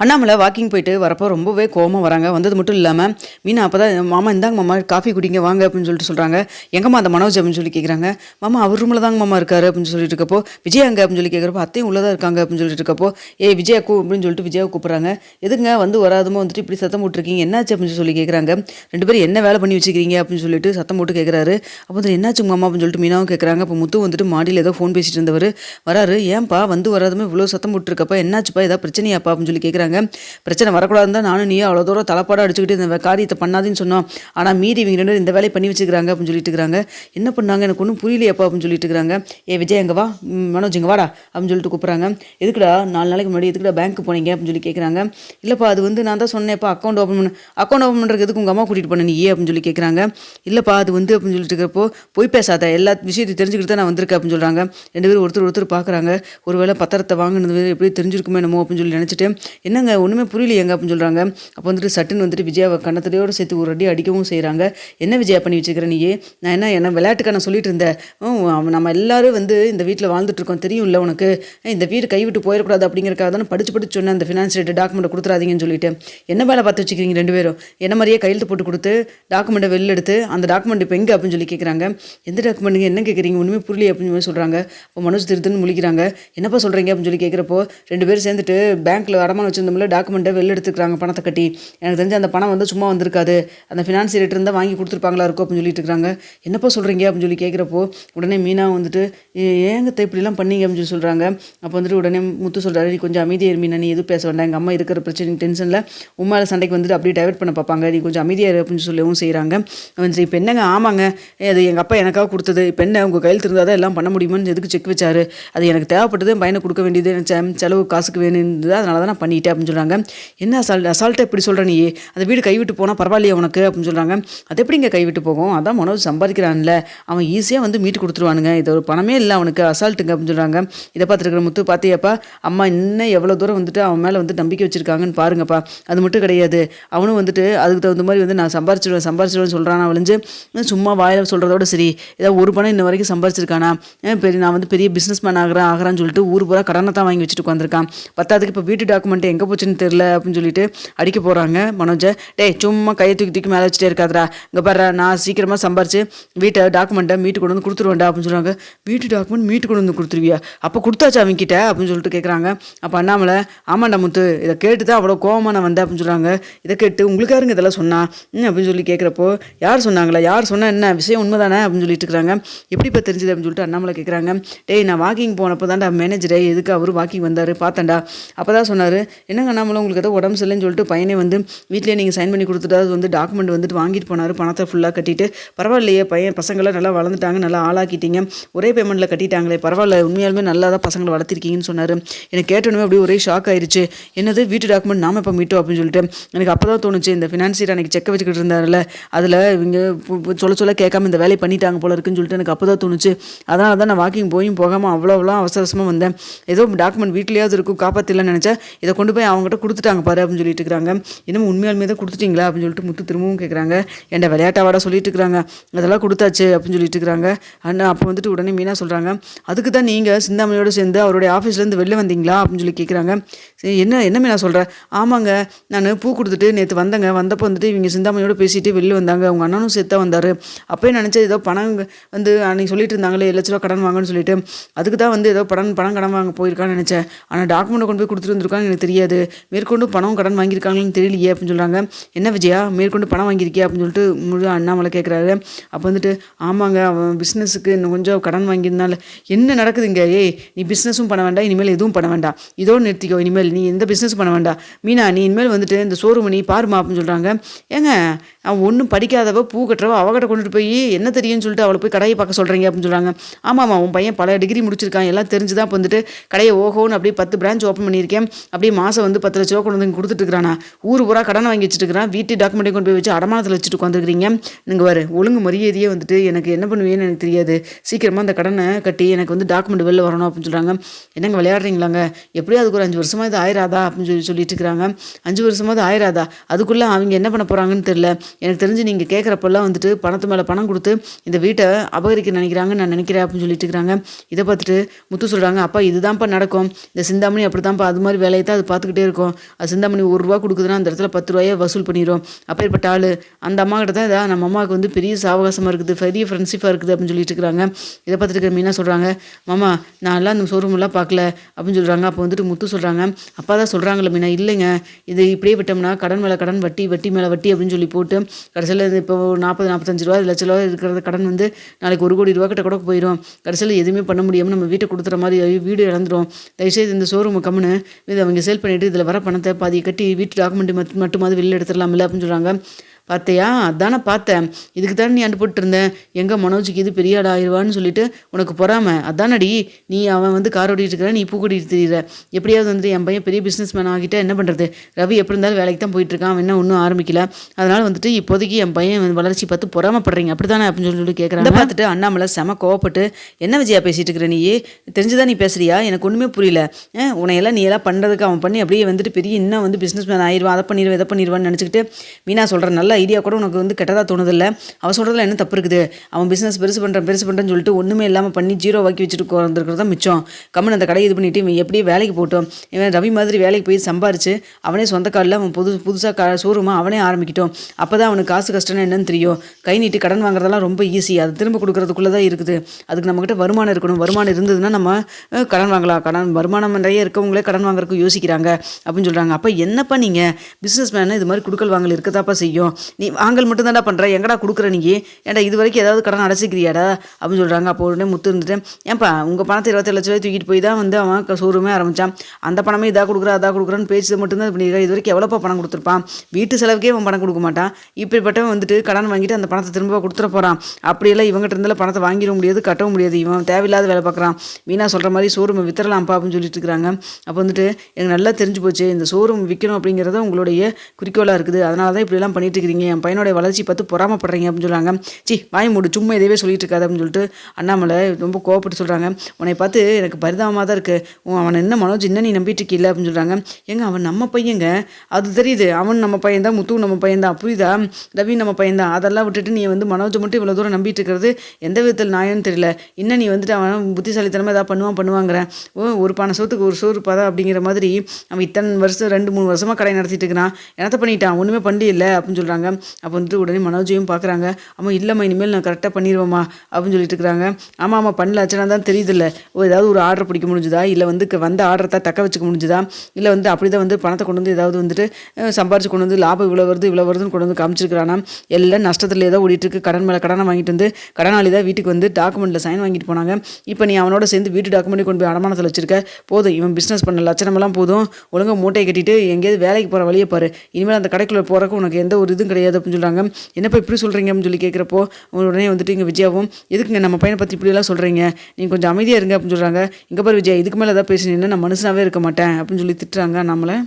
Annamalai walking போயிட்டு வரப்போ ரொம்பவே கோபமாக வராங்க. வந்தது மட்டும் இல்லாமல் மீனா அப்போ தான் மாமா இந்தாங்க மாமா காஃபி குடிங்க வாங்க அப்படின்னு சொல்லிட்டு சொல்கிறாங்க எங்கம்மா அந்த மனோஜ்? அப்படின்னு சொல்லி கேட்குறாங்க மாமா அவர் ரூமில் தாங்க மாமா இருக்காரு அப்படின்னு சொல்லிட்டு இருக்கப்போ விஜய் அங்கே? அப்படின்னு சொல்லி கேட்குறப்போ அத்தையும் உள்ளதாக இருக்காங்க அப்படின்னு சொல்லிட்டு இருக்கப்போ ஏ விஜயா கூ அப்படின்னு சொல்லிட்டு விஜயா கூப்பிட்றாங்க. எதுங்க வந்து வராதமோ வந்துட்டு இப்படி சத்தம் போட்டுருக்கீங்க? என்னாச்சு? அப்படின்னு சொல்லி கேட்குறாங்க ரெண்டு பேரும் என்ன வேலை பண்ணி வச்சுக்கிறீங்க அப்படின்னு சொல்லிட்டு சத்தம் போட்டு கேட்குறாரு அப்போ வந்து என்னாச்சு மாமா? அப்படின்னு சொல்லிட்டு மீனாவும் கேட்குறாங்க அப்போ முத்து வந்துட்டு மாடியில் ஏதோ ஃபோன் பேசிட்டு இருந்தவர். வராரு. ஏன்ப்பா வந்து வராதமே இவ்வளோ சத்தம் போட்டுருக்கப்பா? என்னாச்சுப்பா? ஏதாவது பிரச்சனையாப்பா? அப்படின்னு சொல்லி கேட்குறாங்க பிரச்சனை வரக்கூடாதுன்னு தான் நானும் நீ அவ்வளோ தூரம் தலைப்பாடம் அடிச்சுக்கிட்டு இந்த காரியத்தை பண்ணாதுன்னு சொன்னோம். ஆனால் மீறி இவங்க ரெண்டு இந்த வேலையை பண்ணி வச்சுக்கிறாங்க அப்படின்னு சொல்லிட்டு இருக்கிறாங்க என்ன பண்ணாங்க? எனக்கு ஒன்றும் புரியலையப்பா அப்படின்னு சொல்லிட்டு இருக்கிறாங்க ஏ விஜய் எங்க வா. மனோஜ் இங்கே வாடா அப்படின்னு சொல்லிட்டு கூப்பிட்றாங்க. எதுக்குடா நாலு நாளைக்கு முன்னாடி எதுக்குடா பேங்க் போனீங்க அப்படின்னு சொல்லி கேட்குறாங்க இல்லைப்பா அது வந்து நான் தான் சொன்னேன்ப்பா அக்கௌண்ட் ஓப்பன் பண்ண அக்கௌண்ட் ஓப்பன் பண்ணுறதுக்கு எதுக்கு உங்கள் அம்மா கூட்டிகிட்டு பண்ண நீ? அப்படின்னு சொல்லி கேட்குறாங்க இல்லைப்பா அது வந்து அப்படின்னு சொல்லிட்டு இருக்கிறப்போ போய் பேசாத. எல்லா விஷயத்தையும் தெரிஞ்சுக்கிட்டு தான் நான் வந்திருக்கேன் அப்படின்னு சொல்கிறாங்க ரெண்டு பேரும் ஒருத்தர் ஒருத்தர் பார்க்குறாங்க ஒருவேளை பத்திரத்தை வாங்கினது எப்படி தெரிஞ்சிருக்குமே என்னமோ அப்படின்னு சொல்லி நினச்சிட்டு என்ன என்னங்க ஒன்றுமே புரியலையேங்க அப்படின்னு சொல்கிறாங்க அப்போ வந்துட்டு சட்டுன்னு வந்துட்டு விஜயாவை கண்ணத்திலையோடு சேர்த்து ஒரு அடி அடிக்கவும் செய்கிறாங்க என்ன விஜயா பண்ணி வச்சுக்கிற நீ நான் என்ன என்ன விளையாட்டுக்கான நான் சொல்லிட்டு இருந்தேன். அவன் நம்ம எல்லாரும் வந்து இந்த வீட்டில் வாழ்ந்துட்டுருக்கோம் தெரியும்ல உனக்கு. இந்த வீடு கைவிட்டு போயிடக்கூடாது அப்படிங்கிறக்காக தானே படிச்சு படிச்சு சொன்னேன் அந்த ஃபினான்ஸ் ரேட்டு டாக்குமெண்ட் கொடுத்துறாதீங்கன்னு சொல்லிட்டு. என்ன வேலை பார்த்து வச்சுக்கிறீங்க ரெண்டு பேரும்? என்ன மாதிரியே கையெழுத்து போட்டு கொடுத்து டாக்குமெண்ட்டை வெளில எடுத்து அந்த டாக்குமெண்ட் இப்போ எங்கே அப்படின்னு சொல்லி கேட்குறாங்க எந்த டாக்குமெண்ட்டுங்க என்ன கேட்குறீங்க ஒன்றுமே புரியல அப்படின்னு சொல்லி சொல்கிறாங்க அப்போ மனோஜ் திருத்துன்னு முழிக்கிறாங்க. என்னப்பா சொல்கிறீங்க அப்படின்னு சொல்லி கேட்குறப்போ ரெண்டு பேரும் சேர்ந்துட்டு பேங்க்கில் அடமானம் வச்சுருந்தோம்ல டாக்குமெண்ட்டை வெளில எடுத்துக்கிறாங்க பணத்தை கட்டி. எனக்கு தெரிஞ்சு அந்த பணம் வந்து சும்மா வந்திருக்காது. அந்த ஃபினான்ஸ் ரேட் இருந்தால் வாங்கி கொடுத்துருப்பாங்களா இருக்கும் அப்படின்னு சொல்லிட்டு இருக்காங்க என்னப்பா சொல்கிறீங்க அப்படின்னு சொல்லி கேட்குறப்போ உடனே மீனா வந்துட்டு ஏங்க இப்படிலாம் பண்ணீங்க? அப்படின்னு சொல்லி சொல்கிறாங்க அப்போ வந்துட்டு உடனே முத்து சொல்கிறாரு நீ கொஞ்சம் அமைதியாக இரு மீனா நீ எதுவும் பேச வேண்டாம். எங்கள் அம்மா இருக்கிற பிரச்சனை டென்ஷனில் உம்மால சண்டைக்கு வந்துட்டு அப்படியே டைவர்ட் பண்ண பார்ப்பாங்க. நீ கொஞ்சம் அமைதியாக இரு அப்படின்னு சொல்லவும் செய்கிறாங்க வந்துட்டு இப்போ என்னங்க? ஆமாங்க. அது எங்கள் அப்பா எனக்காக கொடுத்தது. இப்போ என்ன? உங்கள் கையில் இருந்தால் தான் எல்லாம் பண்ண முடியுமான்னு எதுக்கு செக் வச்சாரு? அது எனக்கு தேவைப்பட்டது என் பையனை கொடுக்க வேண்டியது செ- செலவு காசுக்கு வேணுன்றது அதனால தான் நான் பண்ணிட்டேன். அப்படின்னு சொல்கிறாங்க என்ன அசால்ட் அசால்ட்டாக இப்படி சொல்கிற நீ? அந்த வீடு கைவிட்டு போனால் பரவாயில்லையா உனக்கு அப்படின்னு சொல்கிறாங்க அது எப்படிங்க கைவிட்டு போகும்? அதான் மனோஜ் சம்பாதிக்கிறான்ல. அவன் ஈஸியாக வந்து மீட்டு கொடுத்துருவானுங்க. இது ஒரு பணமே இல்லை அவனுக்கு. அசால்ட்டுங்க அப்படின்னு சொல்கிறாங்க இதை பார்த்துருக்குற முத்து பார்த்தியாப்பா அம்மா இன்னும் எவ்வளோ தூரம் வந்துட்டு அவன் மேலே வந்து நம்பிக்கை வச்சுருக்காங்கன்னு பாருங்கப்பா. அது மட்டும் கிடையாது. அவனும் வந்துட்டு அதுக்கு தகுந்த மாதிரி வந்து நான் சம்பாரிச்சிடுவேன் சம்பாரிச்சிடுவேன் சொல்கிறான் அவளிஞ்சு சும்மா வாயில் சொல்கிறதோட சரி. ஏதாவது ஒரு பணம் இன்ன வரைக்கும் சம்பாரிச்சிருக்கானா? பெரிய நான் வந்து பெரிய பிஸ்னஸ் மேன் ஆகிறேன் ஆகிறான்னு சொல்லிட்டு ஊர் பூரா கடனை தான் வாங்கி வச்சுட்டு உட்காந்துருக்கான் பத்தாவதுக்கு இப்போ வீட்டு டாக்குமெண்ட் எங்கே போச்சுன்னு தெரில அப்படின்னு சொல்லிட்டு அடிக்க போகிறாங்க மனோஜை டேய் சும்மா கையை தூக்கி தூக்கி மேலே வச்சுட்டே இருக்காதடா. இங்கே பாரு நான் சீக்கிரமாக சம்பாரிச்சு வீட்டை டாக்குமெண்ட்டை மீட்டு கொண்டு வந்து கொடுத்துருவேன்டா அப்படின்னு சொல்கிறாங்க வீட்டு டாக்குமெண்ட் மீட்டு கொண்டு வந்து கொடுத்துருவியா? அப்போ கொடுத்தாச்சா அவங்க கிட்ட அப்படின்னு சொல்லிட்டு கேட்குறாங்க அப்போ அண்ணாமலை ஆமாண்டா முத்து இதை கேட்டு தான் அவ்வளோ கோவமா நான் வந்தேன் அப்படின்னு சொல்கிறாங்க இதை கேட்டு உங்களுக்காருங்க இதெல்லாம் சொன்னா? ம், அப்படின்னு சொல்லி கேட்குறப்போ யார் சொன்னாங்களா? யார் சொன்னால் என்ன? விஷயம் உண்மைதானே? அப்படின்னு சொல்லிட்டு இருக்கிறாங்க எப்படி இப்போ தெரிஞ்சது? அப்படின்னு சொல்லிட்டு அண்ணாமலை கேட்குறாங்க டேய் நான் வாக்கிங் போனப்போ தான்டா மேனேஜரே எதுக்கு அவர் வாக்கிங் வந்தார்? பார்த்தேன்டா. அப்போ தான் சொன்னார் என்னங்க அண்ணாமலை உங்களுக்கு ஏதோ உடம்பு சரியில்லைன்னு சொல்லிட்டு பையனே வந்து வீட்டிலேயே நீங்கள் சைன் பண்ணி கொடுத்துட்டு அது வந்து டாக்குமெண்ட் வந்துட்டு வாங்கிட்டு போனார். பணத்தை ஃபுல்லாக கட்டிட்டு. பரவாயில்லையே பையன் பசங்களாம் நல்லா வளர்ந்துட்டாங்க நல்லா ஆளாக்கிட்டீங்க. ஒரே பேமெண்ட்டில் கட்டிட்டாங்களே பரவாயில்ல உண்மையாலுமே நல்லா தான் பசங்களை வளர்த்திருக்கீங்கன்னு சொன்னார். எனக்கு கேட்டோன்னே அப்படியே ஒரே ஷாக் ஆயிடுச்சு என்னது வீட்டு டாக்குமெண்ட் நாம இப்போ மீட்டோம் அப்படின்னு சொல்லிட்டு. எனக்கு அப்போ தான் தோணுச்சு இந்த ஃபினான்சியர் அன்னைக்கு செக்க வச்சுக்கிட்டு இருந்தாருல்ல அதில் இவங்க சொல்ல சொல்ல கேட்காம இந்த வேலையை பண்ணிட்டாங்க போல இருக்குன்னு சொல்லிட்டு எனக்கு அப்போ தான் தோணுச்சு. அதனால தான் நான் வாக்கிங் போயும் போகாமல் அவ்வளோ அவ்வளோ அவசரமாக வந்தேன். ஏதோ டாக்குமெண்ட் வீட்லேயாவது இருக்கும் காப்பாற்றலன்னு நினச்சா இதை கொண்டு போய் அவங்ககிட்ட கொடுத்துட்டாங்க பாரு அப்படின்னு சொல்லிட்டு இருக்கிறாங்க. இன்னும் உண்மையாலுமே தான் கொடுத்துட்டீங்களா அப்படின்னு சொல்லிட்டு முத்து திரும்பவும் கேட்குறாங்க என்கிட்ட விளையாட்டாவாட சொல்லிட்டு இருக்கிறாங்க. அதெல்லாம் கொடுத்தாச்சு அப்படின்னு சொல்லிட்டு இருக்கிறாங்க. அண்ணா அப்போ வந்துட்டு உடனே மீனா சொல்கிறாங்க அதுக்கு தான் நீங்கள் சிந்தாமணியோட சேர்ந்து அவருடைய ஆஃபீஸ்லேருந்து வெளில வந்தீங்களா அப்படின்னு சொல்லி கேட்குறாங்க சரி என்ன என்ன மீனா சொல்கிறேன் ஆமாங்க நான் பூ கொடுத்துட்டு நேற்று வந்தேங்க. வந்தப்போ வந்துட்டு இவங்க சிந்தாமணியோட பேசிட்டு வெளில வந்தாங்க. அவங்க அண்ணனும் சேர்த்தா வந்தார். அப்போயே நினச்சா ஏதோ பணம் வந்து அன்னைக்கு சொல்லிட்டு இருந்தாங்களே ஏழு லட்ச ரூபா கடன் வாங்கன்னு சொல்லிட்டு. அதுக்கு தான் வந்து ஏதோ பணம் பணம் கடன் வாங்க போயிருக்கான்னு நினச்சேன். ஆனால் டாக்குமெண்ட்டை கொண்டு போய் கொடுத்துட்டு வந்திருக்கான்னு எனக்கு தெரியாது. மேற்கொண்டு பணம் கடன் வாங்கியிருக்காங்கன்னு தெரியலையே அப்படின்னு சொல்கிறாங்க என்ன விஜயா? மேற்கொண்டு பணம் வாங்கியிருக்கியா அப்படின்னு சொல்லிட்டு முழு அண்ணாமலை கேட்குறாரு அப்போ வந்துட்டு ஆமாங்க அவன் பிஸ்னஸுக்கு இன்னும் கொஞ்சம் கடன் வாங்கியிருந்தால. என்ன நடக்குதுங்க? ஏய் நீ பிஸ்னஸும் பண்ண வேண்டாம் இனிமேல் எதுவும் பண்ண வேண்டாம். இதோடு நிறுத்திக்கோ இனிமேல் நீ எந்த பிஸ்னஸும் பண்ண வேண்டாம். மீனா நீ இனிமேல் வந்துட்டு இந்த ஷோரூம் நீ பாருமா அப்படின்னு சொல்கிறாங்க ஏங்க அவன் ஒன்றும் படிக்காதவ பூ கட்டுறவ அவகிட்ட கொண்டுட்டு போய் என்ன தெரியும்னு சொல்லிட்டு அவளை போய் கடையை பார்க்க சொல்கிறீங்க அப்படின்னு சொல்கிறாங்க ஆமாம் உன் பையன் பல டிகிரி முடிச்சிருக்கான் எல்லாம் தெரிஞ்சு தான் இப்போ வந்துட்டு கடையை ஓஹோன்னு அப்படியே பத்து பிரான்ச் ஓப்பன் பண்ணியிருக்கேன். அப்படியே மாதம் வந்து பத்து லட்ச ரூபா கொண்டு வந்து கொடுத்துட்டு இருக்கிறானா? ஊர் பூரா கடன் வாங்கி வச்சுட்டு இருக்கிறான். வீட்டு டாக்குமெண்ட்டை கொண்டு போய் வச்சு அடமானத்தில் வச்சுட்டு உட்காந்துருக்கிறீங்க நீங்கள் வரு ஒழுங்கு மரியாதையே வந்துட்டு எனக்கு என்ன பண்ணுவேன்னு எனக்கு தெரியாது. சீக்கிரமாக அந்த கடனை கட்டி எனக்கு வந்து டாக்குமெண்ட் வெளில வரணும் அப்படின்னு சொல்கிறாங்க என்னங்க விளையாடுறீங்களாங்க? எப்படியும் அதுக்கு ஒரு அஞ்சு வருஷமாக இது ஆயிராதா அப்படின்னு சொல்லி சொல்லிட்டு இருக்கிறாங்க. அஞ்சு வருஷமாவது ஆயிராதா? அதுக்குள்ளே அவங்க என்ன பண்ண போகிறாங்கன்னு தெரியல. எனக்கு தெரிஞ்சு நீங்கள் கேட்குறப்பெல்லாம் வந்துட்டு பணத்து மேலே பணம் கொடுத்து இந்த வீட்டை அபகரிக்க நினைக்கிறாங்கன்னு நான் நினைக்கிறேன் அப்படின்னு சொல்லிட்டு இருக்கிறாங்க. இதை பார்த்துட்டு முத்து சொல்கிறாங்க அப்பா இதுதான்ப்பா நடக்கும். இந்த சிந்தாமணி அப்படி தான்ப்பா அது மாதிரி வேலையை தான் அது பார்த்து பார்த்துக்கிட்டே இருக்கோம். அது சிந்தாமணி ஒரு ரூபா கொடுக்குதுன்னா அந்த இடத்துல பத்து ரூபாயே வசூல் பண்ணிடும் அப்பேற்பட்ட ஆள். அந்த அம்மா கிட்ட தான் இதா நம்ம அம்மாவுக்கு வந்து பெரிய சாவகாசமாக இருக்குது பெரிய ஃப்ரெண்ட்ஷிப்பாக இருக்குது அப்படின்னு சொல்லிட்டு இருக்கிறாங்க இதை பார்த்துட்டு இருக்கிற மீனா சொல்கிறாங்க மாமா நான்லாம் அந்த ஷோரூம்லாம் பார்க்கல அப்படின்னு சொல்கிறாங்க அப்போ வந்துட்டு முத்து சொல்கிறாங்க அப்பா தான் சொல்கிறாங்களே மீனா இல்லைங்க. இது இப்படியே விட்டோம்னா கடன் மேலே கடன் வட்டி வட்டி மேலே வட்டி அப்படின்னு சொல்லி போட்டு கடைசியில் இது இப்போ நாற்பது நாற்பத்தஞ்சு ரூபா லட்ச ரூபா இருக்கிற கடன் வந்து நாளைக்கு ஒரு கோடி ரூபா கிட்ட கூட போயிடும் கடைசியில் எதுவுமே பண்ண முடியாமல் நம்ம வீட்டை கொடுத்துற மாதிரி வீடு இழந்துடும் தயவுசெய்து இந்த ஷோரூமை கம்முன்னு இது அவங்க சேல் பண்ணிவிட்டு இதில் வர பணத்தை பாதி கட்டி வீட்டு டாக்குமெண்ட் மட்டுமாவது வெளியில் எடுத்துடலாம்ல அப்படின்னு சொல்கிறாங்க பார்த்தியா? அதானே பார்த்தேன். இதுக்கு தானே நீ அனுப்பிட்டு இருந்தேன் எங்கே மனோஜுக்கு இது பெரிய ஆள் ஆயிடுவான்னு சொல்லிட்டு உனக்கு பொறாம? அதானடி? நீ அவன் வந்து கார் ஓடிட்டு இருக்கிற நீ பூ கூட்டிகிட்டு தெரியுற. எப்படியாவது வந்து என் பையன் பெரிய பிஸ்னஸ் மேன் ஆகிட்டா என்ன பண்ணுறது ரவி எப்படி இருந்தாலும் வேலைக்கு தான் போயிட்டு இருக்கான். அவன் என்ன ஒன்றும் ஆரம்பிக்கல. அதனால் வந்துட்டு இப்போதைக்கு என் பையன் வந்து வளர்ச்சி பார்த்து பொறாமப்படுறீங்க. அப்படி தானே அப்படின்னு சொல்லி கேட்குறாங்க பார்த்துட்டு அண்ணாமலை செம கோவப்பட்டு என்ன விஜயா பேசிட்டு இருக்கிற நீ? தெரிஞ்சுதான் நீ பேசுறியா? எனக்கு ஒன்றுமே புரியல. உனையெல்லாம் உன்னையெல்லாம் நீ எல்லாம் பண்ணுறதுக்கு அவன் பண்ணி அப்படியே வந்துட்டு பெரிய இன்னும் வந்து பிஸ்னஸ் மேன் ஆயிடுவான் அதை பண்ணிடுவேன் இதை பண்ணிடுவான்னு நினச்சிக்கிட்டு மீனா சொல்கிற நல்ல ஐடியா கூட உனக்கு வந்து கெட்டதாக தோணுதில்ல? அவன் சொல்கிறதுல என்ன தப்பு இருக்குது? அவன் பிஸ்னஸ் பெருசு பண்ணுறேன் பெருசு பண்ணுறேன்னு சொல்லிட்டு ஒன்றுமே இல்லாமல் பண்ணி ஜீரோ வாக்கி வச்சுட்டு வந்துருக்கிறது தான் மிச்சம். கம்மன் அந்த கடையை இது பண்ணிவிட்டு இவன் எப்படியே வேலைக்கு போட்டோம். இவன் ரவி மாதிரி வேலைக்கு போய் சம்பாரிச்சு அவனே சொந்த காலில் அவன் புது புதுசாக க ஷோரூமாக அவனே ஆரம்பிக்கிட்டோம். அப்போ தான் அவனுக்கு காசு கஷ்டம்னா என்னன்னு தெரியும். கை நீட்டி கடன் வாங்குறதெல்லாம் ரொம்ப ஈஸி அது திரும்ப கொடுக்குறதுக்குள்ளே தான் இருக்குது. அதுக்கு நம்மக்கிட்ட வருமானம் இருக்கணும். வருமானம் இருந்ததுன்னா நம்ம கடன் வாங்கலாம். கடன் வருமானம் நிறைய இருக்கவங்களே கடன் வாங்குறதுக்கு யோசிக்கிறாங்க அப்படின்னு சொல்கிறாங்க அப்போ என்னப்பா நீங்கள் பிஸ்னஸ் மேனு இது மாதிரி குடுக்கல் வாங்கல் இருக்கதாப்பா செய்யும். நீ வாங்கல் மட்டும்தான்டா பண்ணுற எங்கடா கொடுக்குற நீ? ஏன்டா இது வரைக்கும் ஏதாவது கடன் அடைச்சிக்கிறியாடா அப்படின்னு சொல்கிறாங்க அப்போ உடனே முத்து இருந்துட்டு ஏன்ப்பா உங்கள் பணத்தை இருபத்தேழு லட்ச ரூபாய் தூக்கிட்டு போய் தான் வந்து அவன் ஷோரூமே ஆரம்பித்தான் அந்த பணமே இதாக கொடுக்குறா அதாக கொடுக்குறான்னு பேச்சு மட்டும்தான் இது இது வரைக்கும் எவ்வளோப்பா பணம் கொடுத்துருப்பான்? வீட்டு செலவுக்கே அவன் பணம் கொடுக்க மாட்டான். இப்படிப்பட்டவன் வந்துட்டு கடன் வாங்கிட்டு அந்த பணத்தை திரும்ப கொடுத்துட போகிறான் அப்படியெல்லாம் இவங்ககிட்ட இருந்தாலும் பணத்தை வாங்கிட முடியாது கட்டவும் முடியாது. இவன் தேவையில்லாத வேலை பார்க்குறான். வீணா சொல்கிற மாதிரி ஷோரூமை வித்துறலாம்ப்பா அப்படின்னு சொல்லிட்டு இருக்காங்க அப்போ வந்துட்டு எனக்கு நல்லா தெரிஞ்சு போச்சு. இந்த ஷோரூம் விற்கணும் அப்படிங்கிறத உங்களுடைய குறிக்கோளாக இருக்குது. அதனால தான் இப்படிலாம் பண்ணிட்டு இருக்கிறீங்க. என் பையனோட வளர்ச்சி பார்த்து பொறாமப்படுறீங்க அப்படின்னு சொல்கிறாங்க சி வாய் மூடு சும்மா இதவே சொல்லிட்டு இருக்காது அப்படின்னு சொல்லிட்டு அண்ணாமலை ரொம்ப கோவப்பட்டு சொல்கிறாங்க உன்னை பார்த்து எனக்கு பரிதாபமாக தான் இருக்குது அவன் என்ன மனோஜ் என்ன நீ நம்பிட்டு இருக்கீல்ல அப்படின்னு சொல்கிறாங்க ஏங்க அவன் நம்ம பையங்க? அது தெரியுது. அவன் நம்ம பையன் தான் முத்து நம்ம பையன் தான் புரியுதா? ரவி நம்ம பையன் தான் அதெல்லாம் விட்டுட்டு நீ வந்து மனோஜை மட்டும் இவ்வளோ தூரம் நம்பிட்டு இருக்கிறது எந்த விதத்தில் நியாயம்னு தெரியல. இன்னும் நீ வந்துட்டு அவன் புத்திசாலித்தனமாக ஏதாவது பண்ணுவான் பண்ணுவாங்கிற? ஓ ஒரு பண சோத்துக்கு ஒரு சோறு பதா அப்படிங்கிற மாதிரி அவன் இத்தனை வருஷம் ரெண்டு மூணு வருஷமாக கடை நடத்திட்டு இருக்கிறான். என்னத்த பண்ணிட்டான்? ஒன்றுமே பண்ணி இல்லை அப்படின்னு சொல்கிறாங்க அப்போ வந்துட்டு உடனே மனோஜையும் பார்க்குறாங்க அம்மா இல்லைம்மா இனிமேல் நான் கரெக்டாக பண்ணிடுவேம்மா அப்படின்னு சொல்லிட்டு இருக்கிறாங்க ஆமாம் ஆமாம் பண்ணல தான் தெரியுதுல்ல. ஓ ஏதாவது ஒரு ஆர்டர் பிடிக்க முடிஞ்சுதா? இல்லை வந்து வந்த ஆர்டரை தான் தக்க வச்சுக்க முடிஞ்சுதா? இல்லை வந்து அப்படி தான் வந்து பணத்தை கொண்டு வந்து ஏதாவது வந்துட்டு சம்பாரிச்சு கொண்டு வந்து லாபம் இவ்வளோ வருது இவ்வளோ வருதுன்னு கொண்டு வந்து காமிச்சிருக்கிறானா? எல்லாம் நஷ்டத்தில் ஏதோ ஓடிட்டுருக்கு. கடன் மேலே கடனை வாங்கிட்டு வந்து கடனாளி தான் வீட்டுக்கு வந்து டாக்குமெண்ட்டில் சைன் வாங்கிட்டு போனாங்க. இப்போ நீ அவனோட சேர்ந்து வீட்டு டாக்குமெண்ட் கொண்டு போய் அடமானத்தில் வச்சிருக்க. போதும் இவன் பிஸ்னஸ் பண்ண லட்சணமெல்லாம் போதும். ஒழுங்காக மூட்டையை கட்டிட்டு எங்கேயாவது வேலைக்கு போகிற வழியை பாரு. இனிமேல் அந்த கடைக்குள்ளே போகிறக்கு உனக்கு எந்த ஒரு இதுவும் கிடையாது அப்படின்னு சொல்கிறாங்க என்னப்பா இப்படி சொல்கிறீங்க அப்படின்னு சொல்லி கேட்குறப்போ உடனே வந்துட்டு இங்கே விஜயாவும் எதுக்குங்க நம்ம பையனை பற்றி இப்படியெல்லாம் சொல்கிறீங்க நீங்கள் கொஞ்சம் அமைதியாக இருங்க அப்படின்னு சொல்கிறாங்க இங்கே பாரு விஜயா இதுக்கு மேலே ஏதாவது பேசினீங்கன்னா நான் மனுஷனாகவே இருக்க மாட்டேன் அப்படின்னு சொல்லி திட்டுறாங்க நம்மளை.